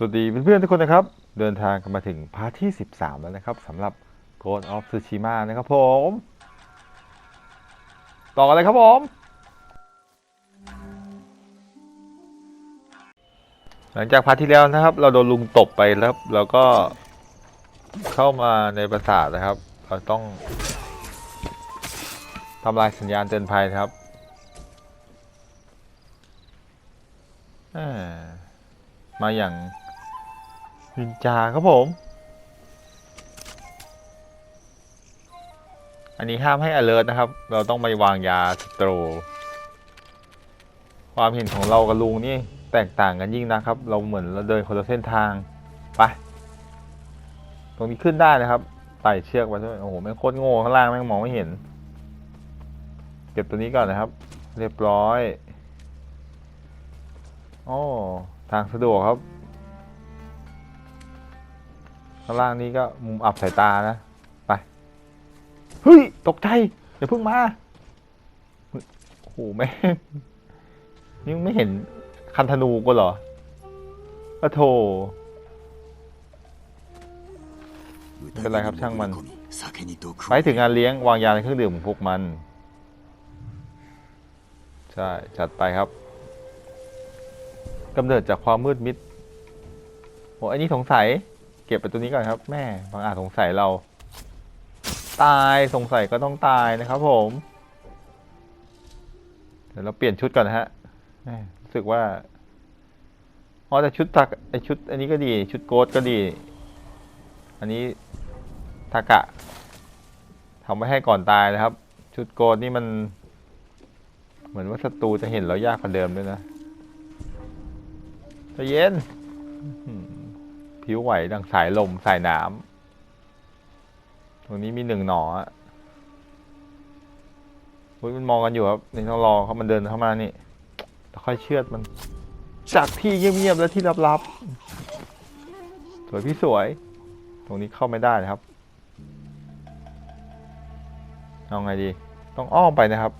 สวัสดีเพื่อนๆทุกคนนะครับ เดินทางกันมาถึงพาร์ทที่ 13 แล้วนะครับสำหรับ Ghost of Tsushima นะครับผม ต่อกันเลยครับผม หลังจากพาร์ทที่แล้วนะครับ เราโดนลุงตบไปแล้วเราก็เข้ามาในปราสาทนะครับ เราต้องทำลายสัญญาณเตือนภัยครับอมาอย่าง นินจาครับผม อันนี้ห้ามให้ alert นะครับ เราต้องไปวางยาสโตร ความเห็นของเรากับลุงนี่แตกต่างกันยิ่งนะครับ เราเหมือนเราเดินคนละเส้นทาง ไป ตรงนี้ขึ้นได้นะครับ ไต่เชือกไปด้วย โอ้โห แม่งโคตรโง่ข้างล่างแม่งมองไม่เห็น เก็บตัวนี้ก่อนนะครับ เรียบร้อย โอ้ ทางสะดวกครับ ข้างล่างนี้ก็มุมอับสายตานะ ไป เฮ้ย ตกใจ อย่าเพิ่งมาเฮ้ยโอ้โหแม่งนี่มึงไม่เห็นคันธนูกูเหรอปะโถไม่เป็นไรครับช่างมัน ไปถึงงานเลี้ยงวางยาในเครื่องดื่มของพวกมัน ใช่ จัดไปครับกำเนิดจากความมืดมิดโอ้อันนี้สงสัย เก็บไปตัวนี้ก่อนครับ แม่บางอาจสงสัยเรา ตายสงสัยก็ต้องตายนะครับ ผม เดี๋ยวเราเปลี่ยนชุดก่อนนะฮะรู้สึกว่าอ๋อแต่ชุดตักไอชุด อันนี้ก็ดี ชุดโกดก็ดี อันนี้ทากะทำไว้ให้ก่อนตายนะครับ ชุดโกดนี่มัน เหมือนว่าศัตรูจะเห็นเรายากกว่าเดิมด้วยนะใจเย็น ผิวไหวดังสายลมสายน้ำตรงนี้มีหนึ่งหนออะเฮ้ยมันมองกันอยู่ครับนี่ต้องรอเขามันเดินเข้ามานี่แล้วค่อยเชือดมัน จากที่เงียบๆแล้วที่ลับๆ สวยพี่สวย ตรงนี้เข้าไม่ได้นะครับ เอาไงดี ต้องอ้อมไปนะครับ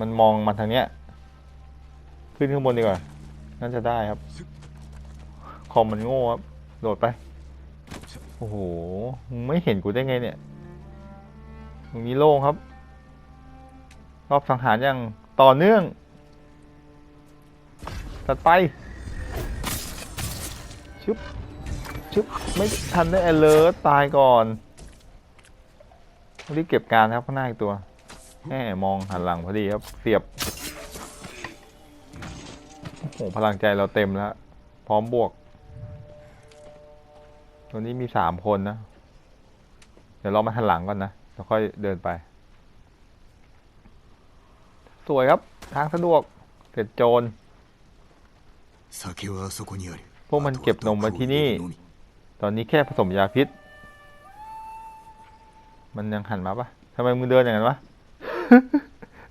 มันมองมาทางเนี้ย ขึ้นข้างบนดีกว่า น่าจะได้ครับ อมมันโง่ครับโดดไป โอ้โหมไม่เห็นกูได้ไงเนี่ย ตรงนี้โล่งครับ รอบสังหารอย่างต่อเนื่อง ตัดไปชุบชุบไม่ทันได้ alert ตายก่อนรีบเก็บการครับข้างหน้าอีกตัวแหมมองหันหลังพอดีครับ เสียบ โอ้โห พลังใจเราเต็มแล้ว พร้อมบวก ตัวนี้มีสามคนนะ เดี๋ยวเรามาหันหลังก่อนนะแล้วค่อยเดินไป สวยครับ ทางสะดวก เสร็จโจร พวกมันเก็บนมไว้ที่นี่ ตอนนี้แค่ผสมยาพิษ มันยังหันมาปะทำไมมึงเดินอย่างนั้นวะ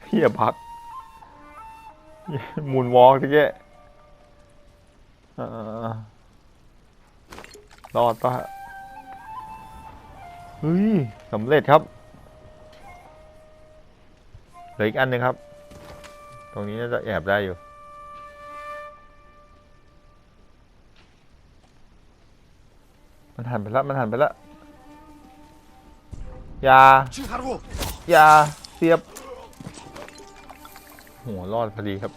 เฮียพักหมุนวอล์กตะเกียเอ่อ รอดปะเฮ้ยสำเร็จครับเหลืออีกอันนึงครับ ตรงนี้น่าจะแอบได้อยู่ มันหันไปละ มันหันไปละยายาเสียบ หัวรอดพอดีครับ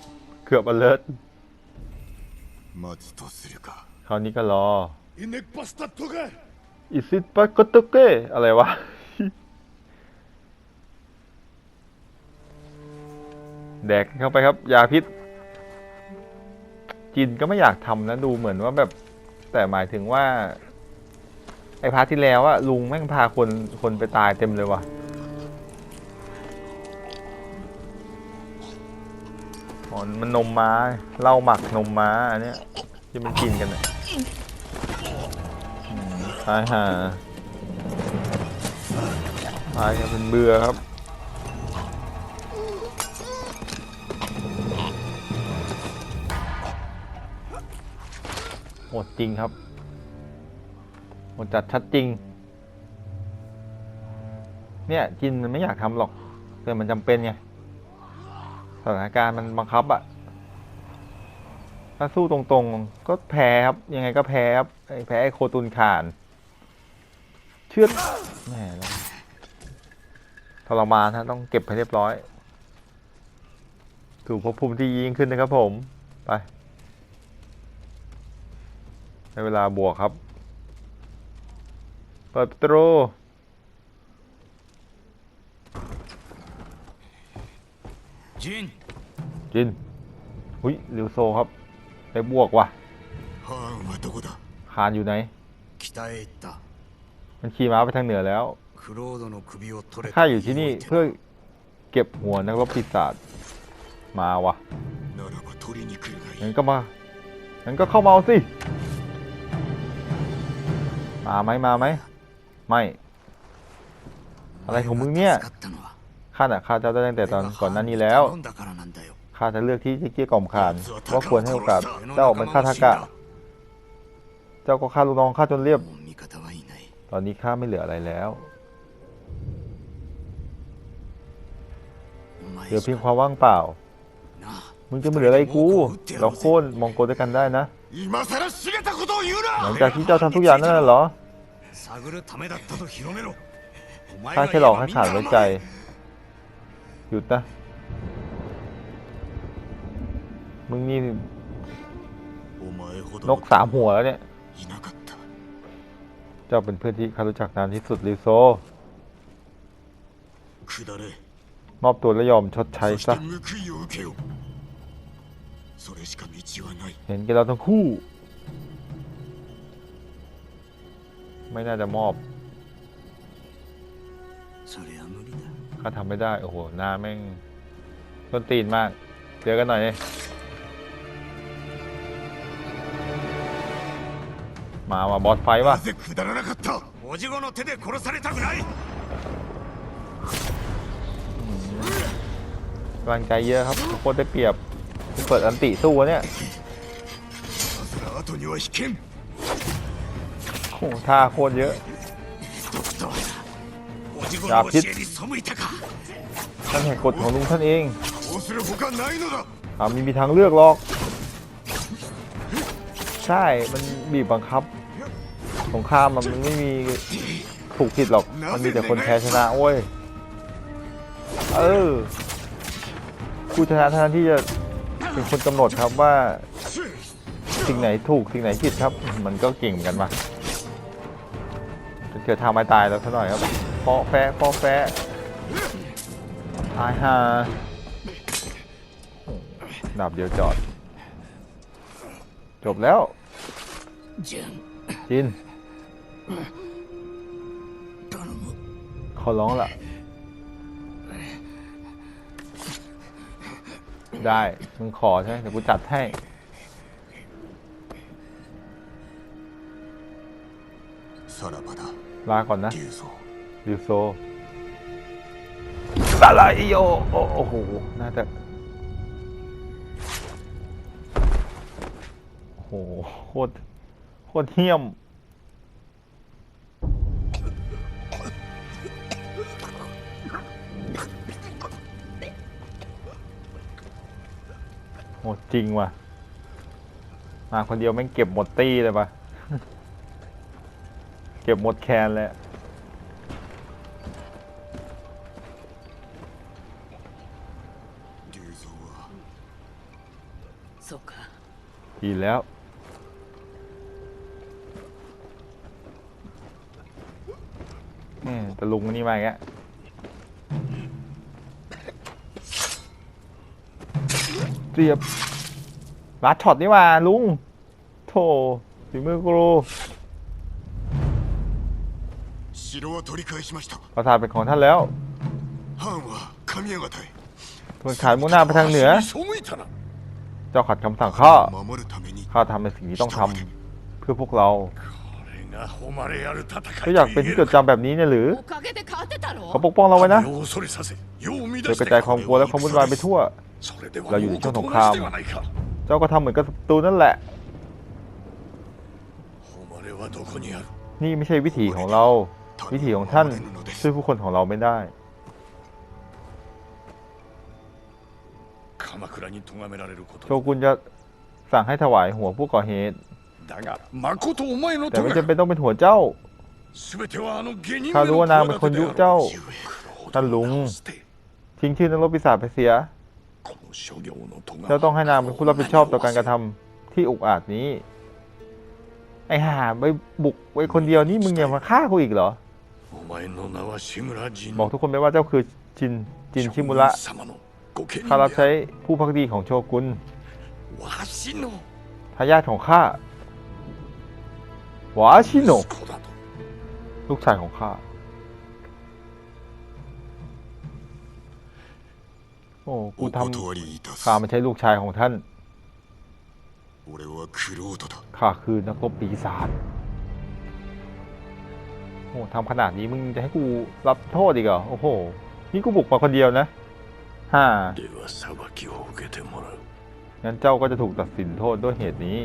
เกือบอเลิร์ตคราวนี้ก็รอ อิสิปะกตุเกอะไรวะแดกเข้าไปครับ ยาพิษ จินก็ไม่อยากทำนะ ดูเหมือนว่าแบบ แต่หมายถึงว่า ไอ้พาร์ทที่แล้วอะลุงแม่งพาคนคนไปตายเต็มเลยว่ะอ๋อมันนมม้าเหล้าหมักนมม้าอันเนี้ยที่มันกินกันเนี่ย ตายห่าตายกันเป็นเบื่อครับโหดจริงครับโหดจัดชัดจริง เนี่ยจินมันไม่อยากทำหรอกแต่มันจำเป็นไงสถานการณ์มันบังคับอะถ้าสู้ตรงๆ ก็แพ้ครับ ยังไงก็แพ้ครับไอ้แพ้ไอ้โคตุนขาน เชือดแหมแล้วทรมานฮะต้องเก็บให้เรียบร้อย ถูกภพภูมิที่ยิ่งขึ้นนะครับผม ไปในเวลาบวกครับ เปิดประตู ジン จินหุยลิวโซครับ ได้บวกว่ะ ハーンはどこだ คานอยู่ไหน 北へ行った มันขี่ม้าไปทางเหนือแล้วข้าอยู่ที่นี่เพื่อเก็บหัวนักรบปีศาจมาวะงั้นก็มางั้นก็เข้ามาสิ มาไหมมาไหมไม่ อะไรของมึงเนี่ยข้าน่ะข้าเจ้าได้ตั้งแต่ตอนก่อนหน้านี้แล้วข้าจะเลือกที่จะเกี้ยกล่อมขานว่าควรให้โอกาสเจ้าเป็นข้าทากะ เจ้าก็ข้าลูกน้องข้าจนเรียบ ตอนนี้ข้าไม่เหลืออะไรแล้วเหลือเพียงความว่างเปล่า มึงจะมาเหลืออะไรกู เราโค่นมองโกด้วยกันได้นะ หลังจากที่เจ้าทำทุกอย่างนั่นเหรอข้าแค่หลอกให้ขาดไว้ใจ หยุดนะ มึงนี่นกสามหัวแล้วเนี่ย เจ้าเป็นเพื่อนที่ข้ารู้จักนานที่สุดลิโซ 下れ มอบตัวและยอมชดใช้ そし ซะ て報いを受けよそれしか道はない เห็นแกันเราทั้งคู่ ไม่น่าจะมอบ そりゃ無理だ ข้าทำไม่ได้ โอ้โห หน้าแม่งต้นตีนมาก เจอกันหน่อยเลย มาว่ะบอสไฟว่ะกำลังใจเยอะครับโคตรได้เปรียบเปิดอันติสู้วะเนี่ยโอ้ท่าโคตรเยอะดาบพิษท่านเห็นกฎของลุงท่านเองอามีมีทางเลือกหรอก ใช่ มันบีบบังคับ สงครามมันไม่มีถูกผิดหรอก มันมีแต่คนแพ้ชนะโว้ย เออผู้ชนะท่านที่จะเป็นคนกำหนดครับว่าสิ่งไหนถูกสิ่งไหนผิดครับ มันก็เก่งเหมือนกันมาเกิดทำไม่ตายแล้วซะหน่อยครับเพาะแฟะเพาอแฟะตายฮาดับเดียวจอด จบแล้วจิน ขอร้องละได้ มึงขอใช่ไหมเดี๋ยวกูจัดให้ ลาก่อนนะดิวโซอะไรอิโอโอ้โห น่าจะโโห โคตร โคตรเที่ยม ดจริงว่ะ มาคนเดียวแม่งเก็บหมดตี้เลยปะเก็บหมดแคนเลยดีแล้วแม่ตะลุงนี่มาอีกแเรียบลาช็อตนี่ว่าลุง โถฝีมือกูรูปราสาทเป็นของท่านแล้วทวนขายมุ่งหน้าไปทางเหนือ เจ้าขัดคำสั่งข้า ข้าทำในสิ่งที่ต้องทำเพื่อพวกเราก็อยากเป็นที่จดจำแบบนี้เนี่ยหรือ เขาปกป้องเราไว้นะเธอกระจายความกลัวและความวุ่นวายไปทั่ว เราอยู่ในช่วงสงคราม เจ้าก็ทำเหมือนกับศัตรูนั่นแหละ นี่ไม่ใช่วิถีของเรา วิถีของท่านช่วยผู้คนของเราไม่ได้โชกุนจะสั่งให้ถวายหัวผู้ก่อเหตุ แต่ไม่จำเป็นต้องเป็นหัวเจ้าข้ารู้ว่านางเป็นคนยุเจ้าท่านลุงทิ้งชื่อนักรบปีศาจไปเสีย เจ้าต้องให้นางเป็นผู้รับผิดชอบต่อการกระทำที่อุกอาจนี้ ไอ้ห่าไปบุกไปคนเดียวนี่มึงยังมาฆ่ากูอีกเหรอ บอกทุกคนไปว่าเจ้าคือจินจินชิมุระข้ารับใช้ผู้พักดีของโชกุนทายาทของข้าวาชิโน ลูกชายของข้า อ้กูทำข้าไม่ใช่ลูกชายของท่านข้าคือนักรบปีศาจโอ้ทำขนาดนี้มึงจะให้กูรับโทษอีกเหรอ โอ้โห นี่กูบุกมาคนเดียวนะฮ่างั้นเจ้าก็จะถูกตัดสินโทษด้วยเหตุนี้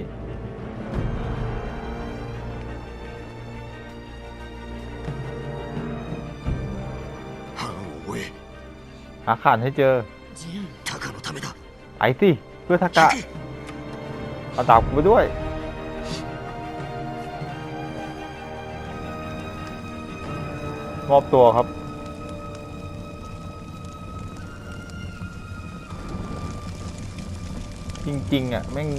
หาขานให้เจอ สิเพื่อทากะเอาดาบกูไปด้วยมอบตัวครับ จริงๆอะแม่ง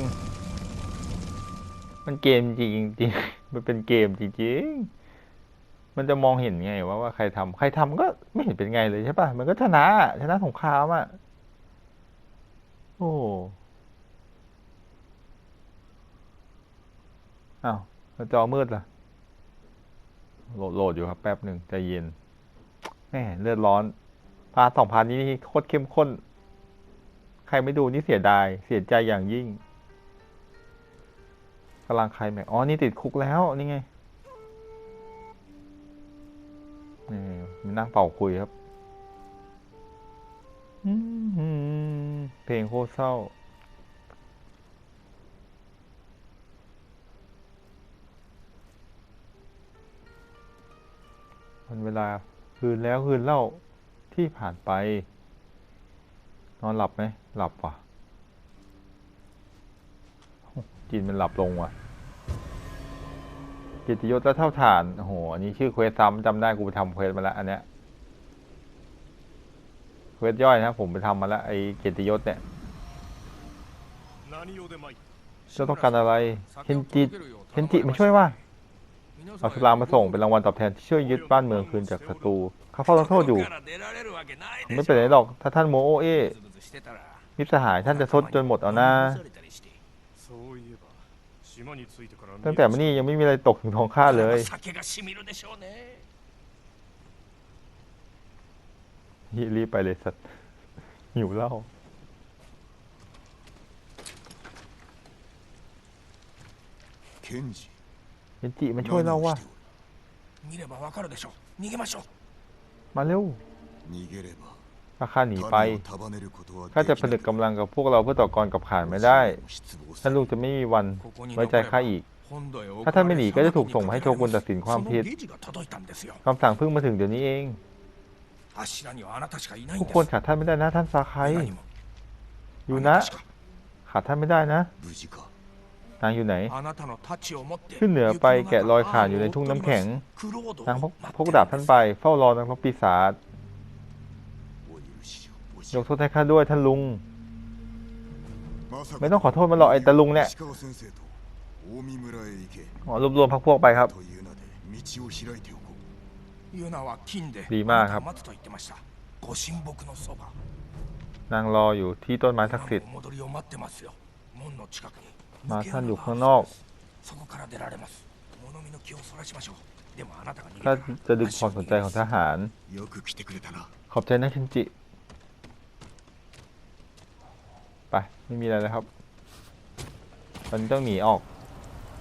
มันเกมจริงจริงมันเป็นเกมจริงๆ มันจะมองเห็นไงว่าว่าใครทำใครทำก็ไม่เห็นเป็นไงเลยใช่ปะมันก็ชนะชนะสงครามอะ โอ้อ้าวจอมืดล่ะ โหลดโหลดอยู่ครับ แป๊บหนึ่งใจเย็นแหมเลือดร้อน พาสองพาร์ทนี้นี่โคตรเข้มข้น ใครไม่ดูนี่เสียดาย เสียใจอย่างยิ่งกำลังใครแม็กอ๋อ นี่ติดคุกแล้ว นี่ไงนี่มีนั่งเป่าคุยครับ เพลงโคตรเศร้ามันเวลาคืนแล้วคืนเล่าที่ผ่านไป นอนหลับไหม หลับว่ะจินมันหลับลงว่ะกิตยศและเท่าฐาน โอ้โห อันนี้ชื่อเควสซ้ำจำได้กูไปทำเควสมาแล้ว อันเนี้ย เวทย่อยนะ ผมไปทำมาแล้ว ไอ้เกียรติยศเนี่ยจะต้องการอะไรเฮนติเฮนติมาช่วยว่าเอาสุรามาส่งเป็นรางวัลตอบแทนที่ช่วยยึดบ้านเมืองคืนจากศัตรูเขาเฝ้าโทษอยู่ ไม่เป็นไรหรอก ถ้าท่านโมโอเอมิรสหายท่านจะทดจนหมดเอานะตั้งแต่มานี่ยังไม่มีอะไรตกถึงทองข้าเลย 酒がしみるでしょうね ฮีรีบไปเลยสัตว์หิวเหล้า ケンジ เคนจิมาช่วยเราว่ะ 見ればわかるでしょう逃げましょう มาเร็ว 逃げれば ถ้าข้าหนีไป 民を束ねることは ข้าจะ でき ผ な นึก く กำลังกับพวกเราเพื่อต่อกรกับข่านไม่ได้ 失望す ท่าน る ลูกจะไม่มีวันไว้ใจข้าอีก ถ้า ถ้า ท่า ท่าน น ไม่ ไม่ ห ห นี นี ก็ ก็ จะ จะ ถู ถู ก ก ส่ ส่ ง ง มา มา ให้ ให้ โช โช กุ กุ น น ตั ตั ด ด สิ สิ น นความ ม คาวผิ ผิ ด ด คำสั่งเพิ่งมาถึงเดี๋ยวนี้เอง ทุกคนขาดท่านไม่ได้นะท่านซาไค はい อยู่นะ ขาดท่านไม่ได้นะ 無事か นางอยู่ไหน ขึ้ ขึ้ น น เห เห นื นื อ อ ไป ไป แกะ แกะ ร ร อ อย ย ขา ข่า ด น อ อยู่ ยู่ ใน ใน ทุ่ ทุ่ ง ง น้ำ น้ำ แข็ แข็ ง ง นางพกพกดาบท่านไปเฝ้ารอนางรบปีศาจยกโทษให้ข้าด้วยท่านลุง ไม่ ไม่ ต้ ต้ อ อง ง ข ข อ อ โท โท ษ ษ มั มัน น ห ห ร ร อ อก ก ไอ้ ไอ้ ตา ตา ลุ ลุ ง ง เนี่ เนี่ย ย อ๋อรวบรวมพักพวกไปครับ ดีมากครับ นางรออยู่ที่ต้นไม้ศักดิ์สิทธิ์ มาท่านอยู่ข้างนอก ถ้าจะดึงความสนใจของทหาร ขอบใจนะเคนจิ ไป ไม่มีอะไรแล้วครับ ตอนนี้ต้องหนีออก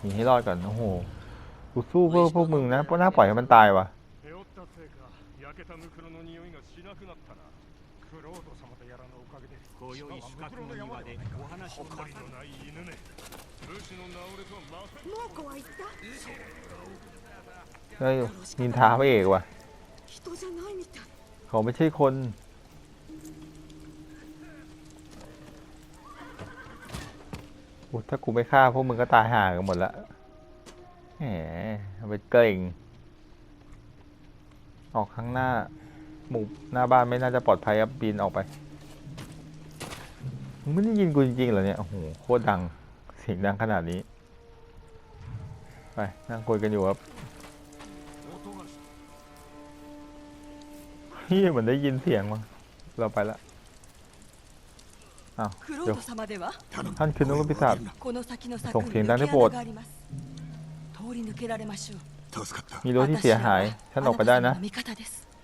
หนีให้รอดก่อน โอ้โห กูสู้เพื่อพวกมึงนะเพราะน่าปล่อยให้มันตายว่ะ 酔ったせいか 焼けたムクロの匂いがしなくなったなクロード様とやらのおかげで今宵四角の庭でお話をな誇りのない犬め武士の名折れとはまさに猛虎は言った เฮ้ยนินทาพระเอกว่ะ 人じゃないみたい เขาไม่ใช่คน โอ้ อุ๊ยถ้ากูไม่ฆ่าพวกมึงก็ตายห่ากันหมดละแหมเอาไปเกรง ออกข้างหน้า หมู่หน้าบ้านไม่น่าจะปลอดภัยครับบินออกไป มึงไม่ได้ยินกูจริงๆเหรอเนี่ย โอ้โห โคตรดัง เสียงดังขนาดนี้ ไป นั่งคุยกันอยู่ครับเฮียเหมือนได้ยินเสียงมั้งเราไปละอ้าว クロ เดี๋ยว ード様では頼む ท่านคือนักรบปีศาจ この先の柵ส่ง に เสียง 抜 ดัง け ได้ 穴 โปรด があります通り抜けられましょう助かった มีรถที่เสียหายท่านออกไปได้นะ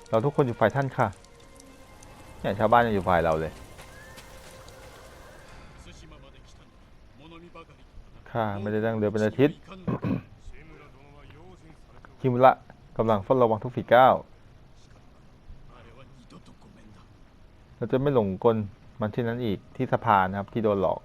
เราทุกคนอยู่ฝ่ายท่านค่ะเนี่ยชาวบ้านยังอยู่ฝ่ายเราเลยค่ะไม่ได้ดังเรือเป็นอาทิตย์คิมุระกำลังเฝ้าระวังทุกฝีก้าวเราจะไม่หลงกลมันที่นั้นอีกที่สะพานนะครับที่โดนหลอก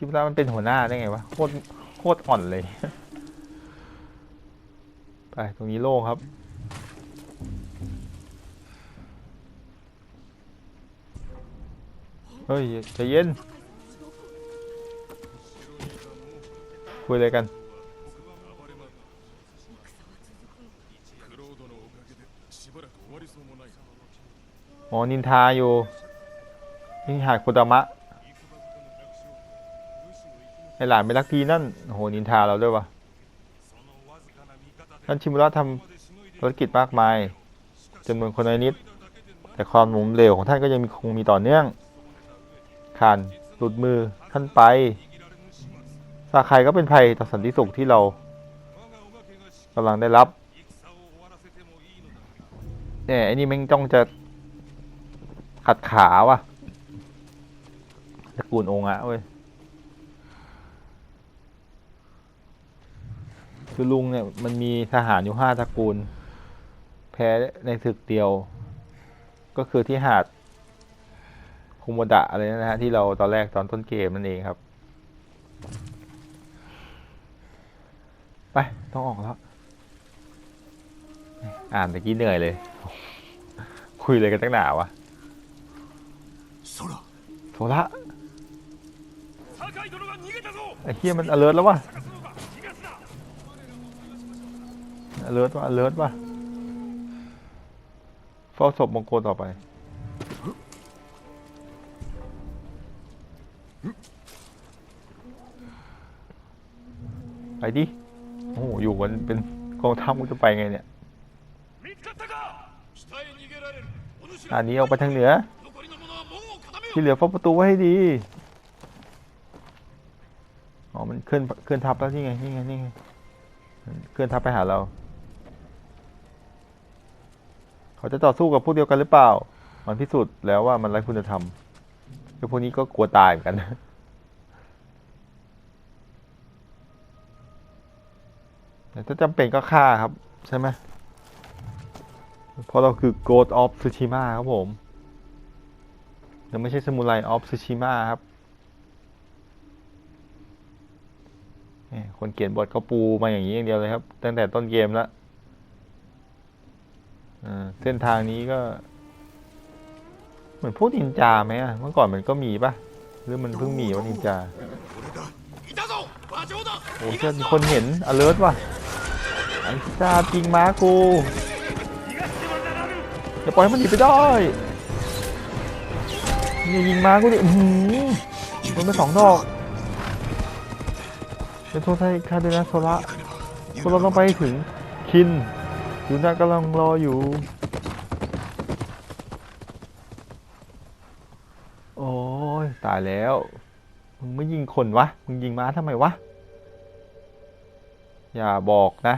ชิดว่ามันเป็นหัวหน้าได้ไงวะโคตรโคตรอ่อนเลย ไปตรงนี้โล่งครับ เฮ้ยใจเย็น คุยอะไรกันหมอนินทาอยู่ นี่หากคุตมะ ไอหลานไม่รักพี่นั่นโหนินทาเราด้วยวะท่านชิมุระทำธุรกิจมากมายจำนวนคนน้อยนิด แต่ความหมุนเหลวของท่านก็ยังมีคงมีต่อเนื่องขานหลุดมือท่านไปซาใครก็เป็นภัยต่อสันติสุขที่เรากำลังได้รับเนี่ยไอ้นี่แม่งจ้องจะขัดขาว่ะตระกูลองค์อะเว้ย คือลุงเนี่ยมันมีทหารอยู่ห้าตระกูล แพ้ในศึกเดียว ก็คือที่หาดคุโมดะอะไรนะฮะที่เราตอนแรกตอนต้นเกมนั่นเองครับ ไปต้องออกแล้ว อ่านตะกี้เหนื่อยเลย คุยเลยกันตั้งหนาวะโซระโซระไอ้เฮียมันอเ alert แล้ววะ เลิศว่ะเลิศว่ะเฝ้าศพมงโกต่อไป ไปดิ โอ้โห อยู่กันเป็นกองทัพกูจะไปไงเนี่ยอันนี้ออกไปทางเหนือ ที่เหลือเฝ้าประตูไว้ให้ดี อ๋อ มันเคลื่อนเคลื่อนทัพแล้วที่ไง นี่ไง นี่ไง เคลื่อนทัพไปหาเรา เขาจะต่อสู้กับพวกเดียวกันหรือเปล่า มันพิสูจน์แล้วว่ามันไร้คุณธรรมไอ้พวกนี้ก็กลัวตายเหมือนกันแต่ถ้าจำเป็นก็ฆ่าครับ ใช่ไหมเพราะเราคือ Ghost of Tsushima ครับผมยังไม่ใช่สมุไรออฟซูชิมะครับ คนเขียนบทก็ปูมาอย่างนี้อย่างเดียวเลยครับ ตั้งแต่ต้นเกมแล้ว เส้นทางนี้ก็ เหมือนพวกนินจาไหมอะ เมื่อก่อนมันก็มีปะหรือมันเพิ่งมีวะนินจา โอ้เชื่คนเห็นอเลิร์ตว่ะไอ้ซาจิงม้ากูอย่าปล่อยให้มันหนีไปได้นี่ยิงม้ากูดิหืมมันไปสองดอกเป็นโทษใครคาเดนะโซระโซระต้องไปถึงคิน ยูน่ากำลังรออยู่ โอ้ยตายแล้ว มึงไม่ยิงคนวะ มึงยิงม้าทำไมวะ อย่าบอกนะ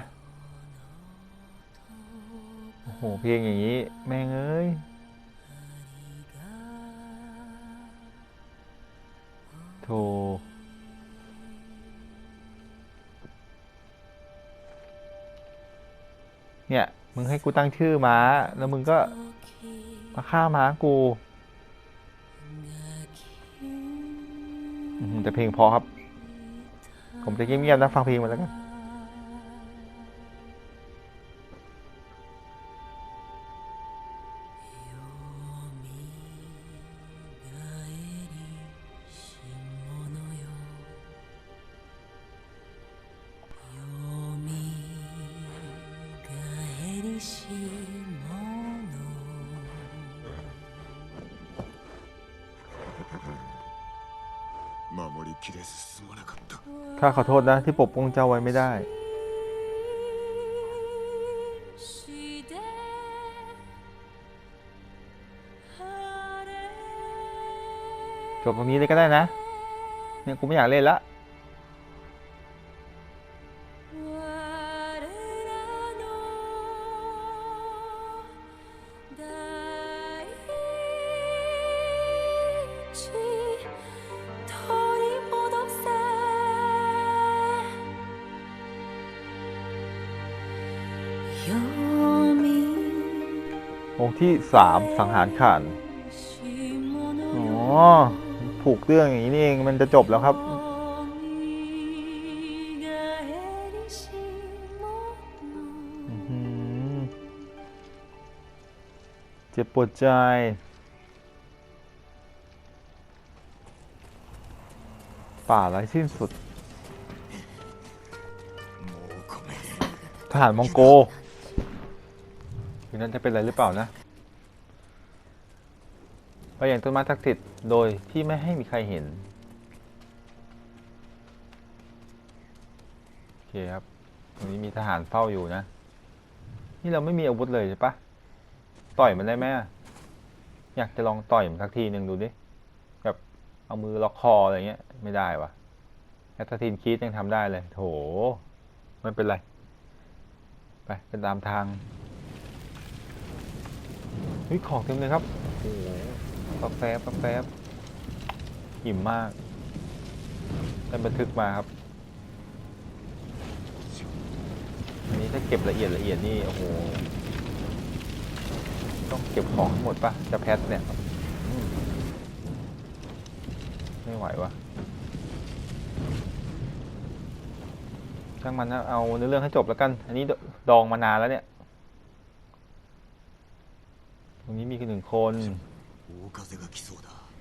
โอ้โห เพลงอย่างนี้ แม่งเอ้ยโธ่ เนี่ย มึงให้กูตั้งชื่อม้า แล้วมึงก็มาฆ่าม้ากูอื้อหือแต่เพลงเพอครับ ผมจะเงียบๆนะฟังเพลงมาแล้วกัน しいものข้าขอโทษนะที่ปกป้องเจ้าไว้ไม่ได้ จบตรงนี้เลยก็ได้นะ เนี่ยกูไม่อยากเล่นละ องที่สามสังหารขันอ๋อผูกเรื่องอย่างนี้เองมันจะจบแล้วครับเจ็บปวดใจป่าไร้สิ้นสุด ทหารมองโก คือนั้นจะเป็นอะไรหรือเปล่านะไปอย่างต้นไม้ศักดิ์สิทธิ์โดยที่ไม่ให้มีใครเห็น โอเคครับตรงนี้มีทหารเฝ้าอยู่นะ นี่เราไม่มีอาวุธเลยใช่ปะต่อยมันได้ไหมอยากจะลองต่อยมันสักทีหนึ่งดูดิแบบเอามือล็อกคออะไรเงี้ย ไม่ได้วะแอตทีนคีดยังทำได้เลย โถ ไม่เป็นไร ไปไปตามทาง ฮ้ยของเต็มเลยครับโอ้โหกาแฟกาแฟอิ่มมากได้บันทึกมาครับอันนี้ถ้าเก็บละเอียดละเอียดนี่โอ้โหต้องเก็บของทั้งหมดปะจะแพทเนี่ยไม่ไหววะช่างมันนะเอาเนื้อเรื่องให้จบแล้วกัน อันนี้ดองมานานแล้วเนี่ย ต รงนี้มีคืหนึ่งคน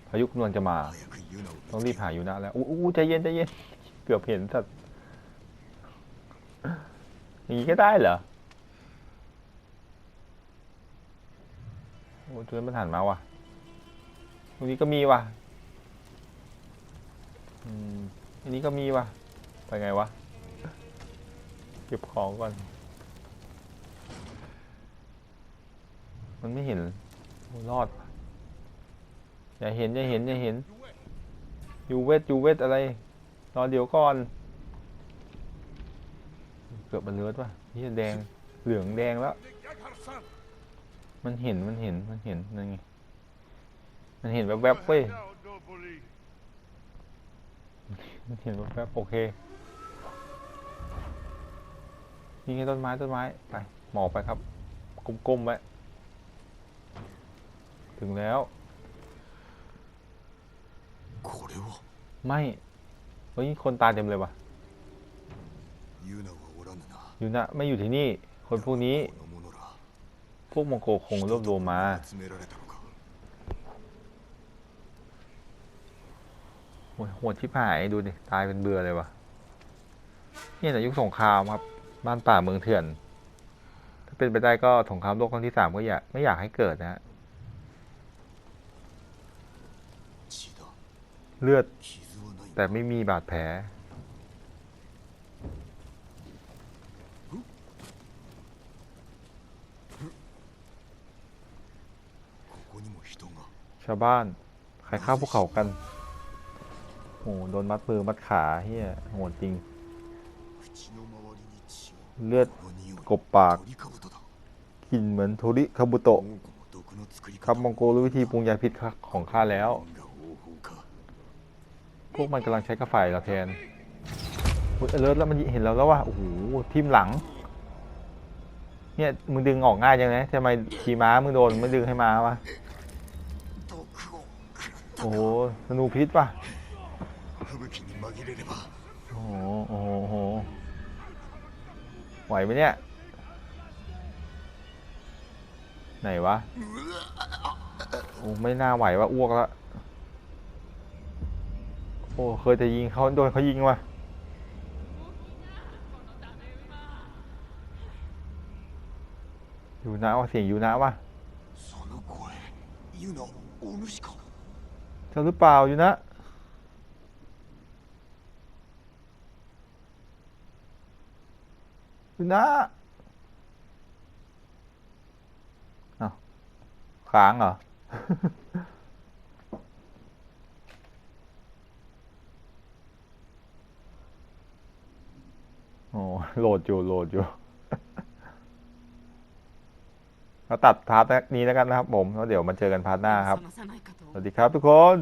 พายุกำลังจะมา ต้องรีบหายูนะแล้ว อู้ใจเย็นใจเย็น เกือบเห็นสัตว์อย่างนี้ก็ได้เหรอ โอ้ตัวยมันหันมาว่ะ ตรงนี้ก็มีว่ะ อืมอันนี้ก็มีว่ะ ไปไงวะ เก็บของก่อน มันไม่เห็นโอ้รอด อย่าเห็นอย่าเห็นอย่าเห็นยูเวทยูเวทอะไร รอเดี๋ยวก่อน เกือบมันเลือดว่ะนี่แดง เหลืองแดงแล้ว มันเห็นมันเห็นมันเห็นนั่นไง มันเห็นแวบๆเว้ย มันเห็นแวบๆโอเคนี่ไงต้นไม้ต้นไม้ไปหมอบไปครับก้มๆไว้ ถึงแล้วไม่เฮ้ยคนตาเต็มเลยวะยูนะไม่อยู่ที่นี่ คนพวกนี้ พวกมองโกคงรวบรวมมาโหดที่ผายดูดิตายเป็นเบื่อเลยวะนี่แต่ยุคสงครามครับ บ้านป่าเมืองเถื่อน ถ้าเป็นไปได้ก็สงครามโลกครั้งที่สามก็อยากไม่อยากให้เกิดนะฮะ เลือด แต่ไม่มีบาดแผล ชาวบ้าน ใครฆ่าพวกเขากันโหโดนมัดมือมัดขาเฮียโหดจริง เลือดกบปากกินเหมือนโทริคาบุโตะครับมองโกรู้วิธีปรุงยาพิษของข้าแล้ว พวกมันกำลังใช้กระฝ่ายเราแทนเอลิศแล้วมันเห็นเราแล้วว่าโอ้โหทีมหลัง เนี่ยมึงดึงออกง่ายยังนะทำไมขี่ม้ามึงโดนไม่ดึงให้ม้าวะโอ้โหธนูพิษปะโอ้โหโอ้โหไหวไหมเนี่ย ไหนวะโอ้ไม่น่าไหววะอ้วกแล้ว โอ้เคยจะยิงเขาโดนเขายิงว่ะอยู่นะว่าเสียงอยู่นะว่ะเธอหรือเปล่าอยู่นะอยู่นะอ้าวค้างเหรอ โอ้โหลดอยู่โหลดอยู่เราตัดพาร์ทนี้แล้วกันนะครับผมแล้วเดี๋ยวมาเจอกันพาร์ทหน้าครับ สวัสดีครับทุกคน